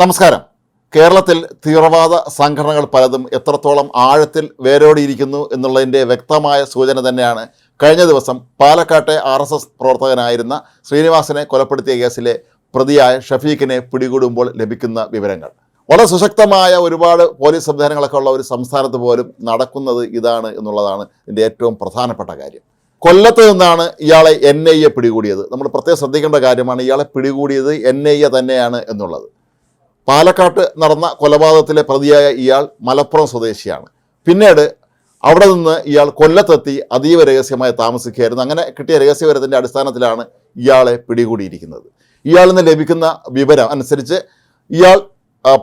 നമസ്കാരം. കേരളത്തിൽ തീവ്രവാദ സംഘടനകൾ പലതും എത്രത്തോളം ആഴത്തിൽ വേരോടിയിരിക്കുന്നു എന്നുള്ളതിന്റെ വ്യക്തമായ സൂചന തന്നെയാണ് കഴിഞ്ഞ ദിവസം പാലക്കാട്ടെ ആർ എസ് എസ് പ്രവർത്തകനായിരുന്ന ശ്രീനിവാസനെ കൊലപ്പെടുത്തിയ കേസിലെ പ്രതിയായ ഷഫീഖിനെ പിടികൂടുമ്പോൾ ലഭിക്കുന്ന വിവരങ്ങൾ. വളരെ സുശക്തമായ ഒരുപാട് പോലീസ് സംവിധാനങ്ങളൊക്കെ ഉള്ള ഒരു സംസ്ഥാനത്ത് പോലും നടക്കുന്നത് ഇതാണ് എന്നുള്ളതാണ് ഇതിന്റെ ഏറ്റവും പ്രധാനപ്പെട്ട കാര്യം. കൊല്ലത്ത് നിന്നാണ് ഇയാളെ എൻ ഐ എ പിടികൂടിയത്. നമ്മൾ പ്രത്യേകം ശ്രദ്ധിക്കേണ്ട കാര്യമാണ് ഇയാളെ പിടികൂടിയത് എൻ ഐ എ തന്നെയാണ് എന്നുള്ളത്. പാലക്കാട്ട് നടന്ന കൊലപാതകത്തിലെ പ്രതിയായ ഇയാൾ മലപ്പുറം സ്വദേശിയാണ്. പിന്നീട് അവിടെ നിന്ന് ഇയാൾ കൊല്ലത്തെത്തി അതീവ രഹസ്യമായി താമസിക്കുകയായിരുന്നു. അങ്ങനെ കിട്ടിയ രഹസ്യവിവരത്തിന്റെ അടിസ്ഥാനത്തിലാണ് ഇയാളെ പിടികൂടിയിരിക്കുന്നത്. ഇയാളിൽ നിന്ന് ലഭിക്കുന്ന വിവരം അനുസരിച്ച് ഇയാൾ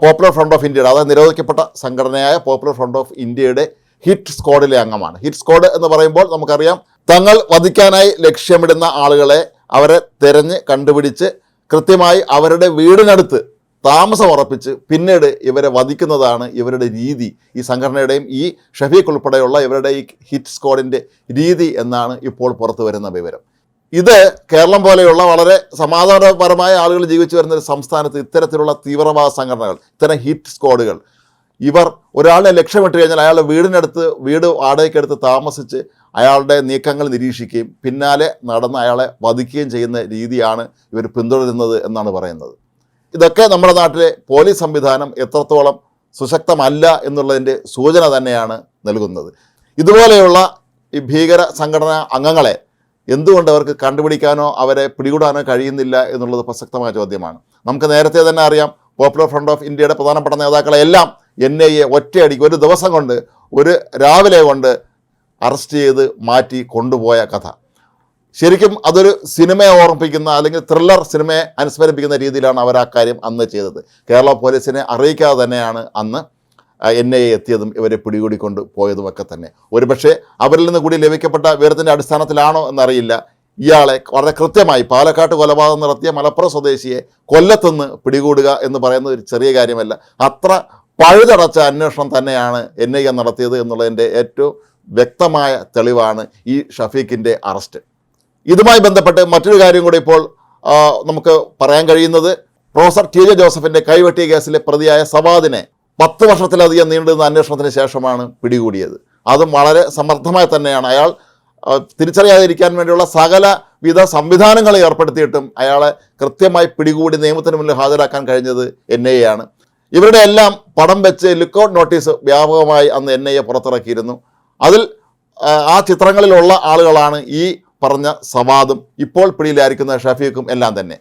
പോപ്പുലർ ഫ്രണ്ട് ഓഫ് ഇന്ത്യയുടെ അതായത് നിരോധിക്കപ്പെട്ട സംഘടനയായ പോപ്പുലർ ഫ്രണ്ട് ഓഫ് ഇന്ത്യയുടെ ഹിറ്റ് സ്ക്വാഡിലെ അംഗമാണ്. ഹിറ്റ് സ്ക്വാഡ് എന്ന് പറയുമ്പോൾ നമുക്കറിയാം തങ്ങൾ വധിക്കാനായി ലക്ഷ്യമിടുന്ന ആളുകളെ അവരെ തിരഞ്ഞ് കണ്ടുപിടിച്ച് കൃത്യമായി അവരുടെ വീടിനടുത്ത് താമസം ഉറപ്പിച്ച് പിന്നീട് ഇവരെ വധിക്കുന്നതാണ് ഇവരുടെ രീതി. ഈ സംഘടനയുടെയും ഈ ഷഫീഖ് ഉൾപ്പെടെയുള്ള ഇവരുടെ ഈ ഹിറ്റ് സ്ക്വാഡിന്റെ രീതി എന്നാണ് ഇപ്പോൾ പുറത്തു വരുന്ന വിവരം. ഇത് കേരളം പോലെയുള്ള വളരെ സമാധാനപരമായ ആളുകൾ ജീവിച്ചു വരുന്ന ഒരു സംസ്ഥാനത്ത് ഇത്തരത്തിലുള്ള തീവ്രവാദ സംഘടനകൾ ഇത്തരം ഹിറ്റ് സ്ക്വാഡുകൾ ഇവർ ഒരാളെ ലക്ഷ്യമിട്ട് കഴിഞ്ഞാൽ അയാളുടെ വീടിനടുത്ത് വീട് വാടകയ്ക്കെടുത്ത് താമസിച്ച് അയാളുടെ നീക്കങ്ങൾ നിരീക്ഷിക്കുകയും പിന്നാലെ നടന്ന് അയാളെ വധിക്കുകയും ചെയ്യുന്ന രീതിയാണ് ഇവർ പിന്തുടരുന്നത് എന്നാണ് പറയുന്നത്. ഇതൊക്കെ നമ്മുടെ നാട്ടിലെ പോലീസ് സംവിധാനം എത്രത്തോളം സുശക്തമല്ല എന്നുള്ളതിന്റെ സൂചന തന്നെയാണ് നൽകുന്നത്. ഇതുപോലെയുള്ള ഈ ഭീകര സംഘടനാ അംഗങ്ങളെ എന്തുകൊണ്ട് അവർക്ക് കണ്ടുപിടിക്കാനോ അവരെ പിടികൂടാനോ കഴിയുന്നില്ല എന്നുള്ളത് പ്രസക്തമായ ചോദ്യമാണ്. നമുക്ക് നേരത്തെ തന്നെ അറിയാം പോപ്പുലർ ഫ്രണ്ട് ഓഫ് ഇന്ത്യയുടെ പ്രധാനപ്പെട്ട നേതാക്കളെ എല്ലാം എൻ ഐ എ ഒറ്റയടിക്ക് ഒരു ദിവസം കൊണ്ട് ഒരു രാവിലെ കൊണ്ട് അറസ്റ്റ് ചെയ്ത് മാറ്റി കൊണ്ടുപോയ കഥ. ശരിക്കും അതൊരു സിനിമയെ ഓർമ്മിപ്പിക്കുന്ന അല്ലെങ്കിൽ ത്രില്ലർ സിനിമയെ അനുസ്മരിപ്പിക്കുന്ന രീതിയിലാണ് അവർ ആ കാര്യം അന്ന് ചെയ്തത്. കേരള പോലീസിനെ അറിയിക്കാതെ തന്നെയാണ് അന്ന് എൻ ഐ എത്തിയതും ഇവരെ പിടികൂടിക്കൊണ്ട് പോയതുമൊക്കെ തന്നെ. ഒരുപക്ഷെ അവരിൽ നിന്ന് കൂടി ലഭിക്കപ്പെട്ട വിവരത്തിന്റെ അടിസ്ഥാനത്തിലാണോ എന്നറിയില്ല. ഇയാളെ വളരെ കൃത്യമായി പാലക്കാട്ട് കൊലപാതകം നടത്തിയ മലപ്പുറം സ്വദേശിയെ കൊല്ലത്തുനിന്ന് പിടികൂടുക എന്ന് പറയുന്നത് ഒരു ചെറിയ കാര്യമല്ല. അത്ര പഴുതടച്ച അന്വേഷണം തന്നെയാണ് എൻ ഐ എ നടത്തിയത് എന്നുള്ളതിന്റെ ഏറ്റവും വ്യക്തമായ തെളിവാണ് ഈ ഷഫീഖിന്റെ അറസ്റ്റ്. ഇതുമായി ബന്ധപ്പെട്ട് മറ്റൊരു കാര്യം കൂടി ഇപ്പോൾ നമുക്ക് പറയാൻ കഴിയുന്നത്. പ്രൊഫസർ ടി ജെ ജോസഫിന്റെ കൈവെട്ടിയ കേസിലെ പ്രതിയായ സവാദിനെ പത്ത് വർഷത്തിലധികം നീണ്ടുന്ന അന്വേഷണത്തിന് ശേഷമാണ് പിടികൂടിയത്. അതും വളരെ സമർത്ഥമായി തന്നെയാണ്. അയാൾ തിരിച്ചറിയാതിരിക്കാൻ വേണ്ടിയുള്ള സകല വിധ സംവിധാനങ്ങൾ ഏർപ്പെടുത്തിയിട്ടും അയാളെ കൃത്യമായി പിടികൂടി നിയമത്തിന് മുന്നിൽ ഹാജരാക്കാൻ കഴിഞ്ഞത് എൻ ഐ എ ആണ്. ഇവരുടെ എല്ലാം പടം വെച്ച് ലുക്കൗട്ട് നോട്ടീസ് വ്യാപകമായി അന്ന് എൻ ഐ എ പുറത്തിറക്കിയിരുന്നു. അതിൽ ആ ചിത്രങ്ങളിലുള്ള ആളുകളാണ് ഈ പറഞ്ഞ സവാദും ഇപ്പോൾ പിടിയിലായിരിക്കുന്ന ഷഫീഖും എല്ലാം തന്നെ.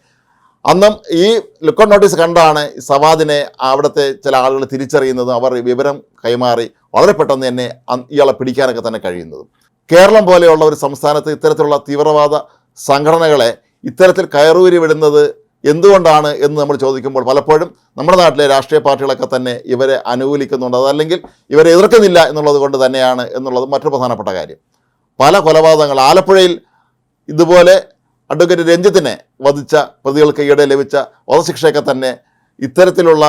അന്നും ഈ ലുക്കൗട്ട് നോട്ടീസ് കണ്ടാണ് സവാദിനെ അവിടുത്തെ ചില ആളുകൾ തിരിച്ചറിയുന്നതും. അവർ വിവരം കൈമാറി വളരെ പെട്ടെന്ന് തന്നെ ഇയാളെ പിടിക്കാനൊക്കെ തന്നെ കഴിയുന്നതും. കേരളം പോലെയുള്ള ഒരു സംസ്ഥാനത്ത് ഇത്തരത്തിലുള്ള തീവ്രവാദ സംഘടനകളെ ഇത്തരത്തിൽ കയറൂരി വിടുന്നത് എന്തുകൊണ്ടാണ് എന്ന് നമ്മൾ ചോദിക്കുമ്പോൾ പലപ്പോഴും നമ്മുടെ നാട്ടിലെ രാഷ്ട്രീയ പാർട്ടികളൊക്കെ തന്നെ ഇവരെ അനുകൂലിക്കുന്നുണ്ട്. അതല്ലെങ്കിൽ ഇവരെ എതിർക്കുന്നില്ല എന്നുള്ളത് കൊണ്ട് തന്നെയാണ് എന്നുള്ളത് മറ്റൊരു പ്രധാനപ്പെട്ട കാര്യം. പല കൊലപാതകങ്ങൾ ആലപ്പുഴയിൽ ഇതുപോലെ അഡ്വക്കേറ്റ് രഞ്ജിത്തിനെ വധിച്ച പ്രതികൾക്ക് ഈയിടെ ലഭിച്ച വധശിക്ഷയൊക്കെ തന്നെ ഇത്തരത്തിലുള്ള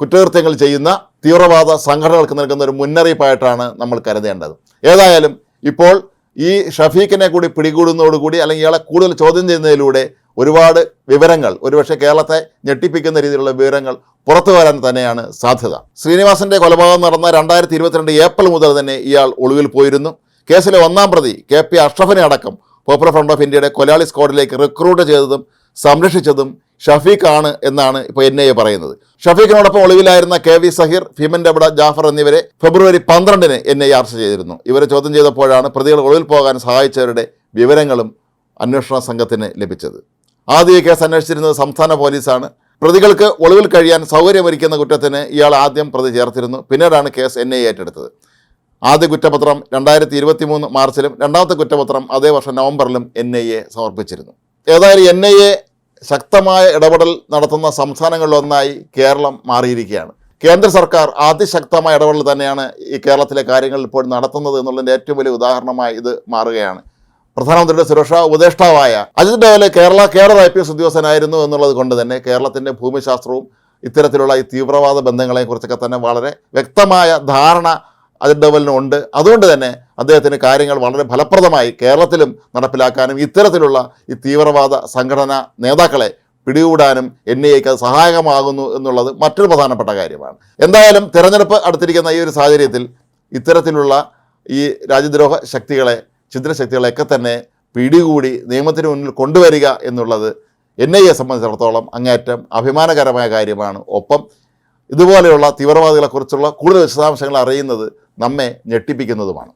കുറ്റകൃത്യങ്ങൾ ചെയ്യുന്ന തീവ്രവാദ സംഘടനകൾക്ക് നൽകുന്ന ഒരു മുന്നറിയിപ്പായിട്ടാണ് നമ്മൾ കരുതേണ്ടത്. ഏതായാലും ഇപ്പോൾ ഈ ഷഫീഖിനെ കൂടി പിടികൂടുന്നതോടുകൂടി അല്ലെങ്കിൽ ഇയാളെ കൂടുതൽ ചോദ്യം ചെയ്യുന്നതിലൂടെ ഒരുപാട് വിവരങ്ങൾ ഒരുപക്ഷെ കേരളത്തെ ഞെട്ടിപ്പിക്കുന്ന രീതിയിലുള്ള വിവരങ്ങൾ പുറത്തു വരാൻ തന്നെയാണ് സാധ്യത. ശ്രീനിവാസന്റെ കൊലപാതകം നടന്ന രണ്ടായിരത്തി ഇരുപത്തിരണ്ട് ഏപ്രിൽ മുതൽ തന്നെ ഇയാൾ ഒളിവിൽ പോയിരുന്നു. കേസിലെ ഒന്നാം പ്രതി കെ പി അഷ്റഫിനെ അടക്കം പോപ്പുലർ ഫ്രണ്ട് ഓഫ് ഇന്ത്യയുടെ കൊലാളി സ്ക്വാഡിലേക്ക് റിക്രൂട്ട് ചെയ്തതും സംരക്ഷിച്ചതും ഷഫീഖ് ആണ് എന്നാണ് ഇപ്പോൾ എൻ ഐ എ പറയുന്നത്. ഷഫീഖിനോടൊപ്പം ഒളിവിലായിരുന്ന കെ വി സഹീർ ഭീമൻ ഡബഡ ജാഫർ എന്നിവരെ ഫെബ്രുവരി പന്ത്രണ്ടിന് എൻ ഐ അറസ്റ്റ് ചെയ്തിരുന്നു. ഇവരെ ചോദ്യം ചെയ്തപ്പോഴാണ് പ്രതികൾ ഒളിവിൽ പോകാൻ സഹായിച്ചവരുടെ വിവരങ്ങളും അന്വേഷണ സംഘത്തിന് ലഭിച്ചത്. ആദ്യ കേസ് അന്വേഷിച്ചിരുന്നത് സംസ്ഥാന പോലീസാണ്. പ്രതികൾക്ക് ഒളിവിൽ കഴിയാൻ സൗകര്യമൊരുക്കുന്ന കുറ്റത്തിന് ഇയാൾ ആദ്യം പ്രതി ചേർത്തിരുന്നു. പിന്നീടാണ് കേസ് എൻ ഐ ഏറ്റെടുത്തത്. ആദ്യ കുറ്റപത്രം രണ്ടായിരത്തി ഇരുപത്തി മൂന്ന് മാർച്ചിലും രണ്ടാമത്തെ കുറ്റപത്രം അതേ വർഷം നവംബറിലും എൻ ഐ എ സമർപ്പിച്ചിരുന്നു. ഏതായാലും എൻ ഐ എ ശക്തമായ ഇടപെടൽ നടത്തുന്ന സംസ്ഥാനങ്ങളിലൊന്നായി കേരളം മാറിയിരിക്കുകയാണ്. കേന്ദ്ര സർക്കാർ അതിശക്തമായ ഇടപെടൽ തന്നെയാണ് ഈ കേരളത്തിലെ കാര്യങ്ങൾ ഇപ്പോൾ നടത്തുന്നത് എന്നുള്ളതിന്റെ ഏറ്റവും വലിയ ഉദാഹരണമായി ഇത് മാറുകയാണ്. പ്രധാനമന്ത്രിയുടെ സുരക്ഷാ ഉപദേഷ്ടാവായ Ajit ഡോവലെ Kerala cadre I P S ഉദ്യോഗസ്ഥനായിരുന്നു എന്നുള്ളത് കൊണ്ട് തന്നെ കേരളത്തിന്റെ ഭൂമിശാസ്ത്രവും ഇത്തരത്തിലുള്ള ഈ തീവ്രവാദ ബന്ധങ്ങളെക്കുറിച്ചൊക്കെ തന്നെ വളരെ വ്യക്തമായ ധാരണ അജിത് ഉണ്ട്. അതുകൊണ്ട് തന്നെ അദ്ദേഹത്തിന് കാര്യങ്ങൾ വളരെ ഫലപ്രദമായി കേരളത്തിലും നടപ്പിലാക്കാനും ഇത്തരത്തിലുള്ള ഈ തീവ്രവാദ സംഘടന നേതാക്കളെ പിടികൂടാനും എൻ ഐ എക്ക് അത് സഹായകമാകുന്നു എന്നുള്ളത് മറ്റൊരു പ്രധാനപ്പെട്ട കാര്യമാണ്. എന്തായാലും തിരഞ്ഞെടുപ്പ് അടുത്തിരിക്കുന്ന ഈ ഒരു സാഹചര്യത്തിൽ ഇത്തരത്തിലുള്ള ഈ രാജ്യദ്രോഹ ശക്തികളെ ഛിദ്രശക്തികളെയൊക്കെ തന്നെ പിടികൂടി നിയമത്തിന് മുന്നിൽ കൊണ്ടുവരിക എന്നുള്ളത് എൻ ഐ എ സംബന്ധിച്ചിടത്തോളം അങ്ങേയറ്റം അഭിമാനകരമായ കാര്യമാണ്. ഒപ്പം ഇതുപോലെയുള്ള തീവ്രവാദികളെക്കുറിച്ചുള്ള കൂടുതൽ വിശദാംശങ്ങൾ അറിയുന്നത് നമ്മെ ഞെട്ടിപ്പിക്കുന്നതുമാണ്.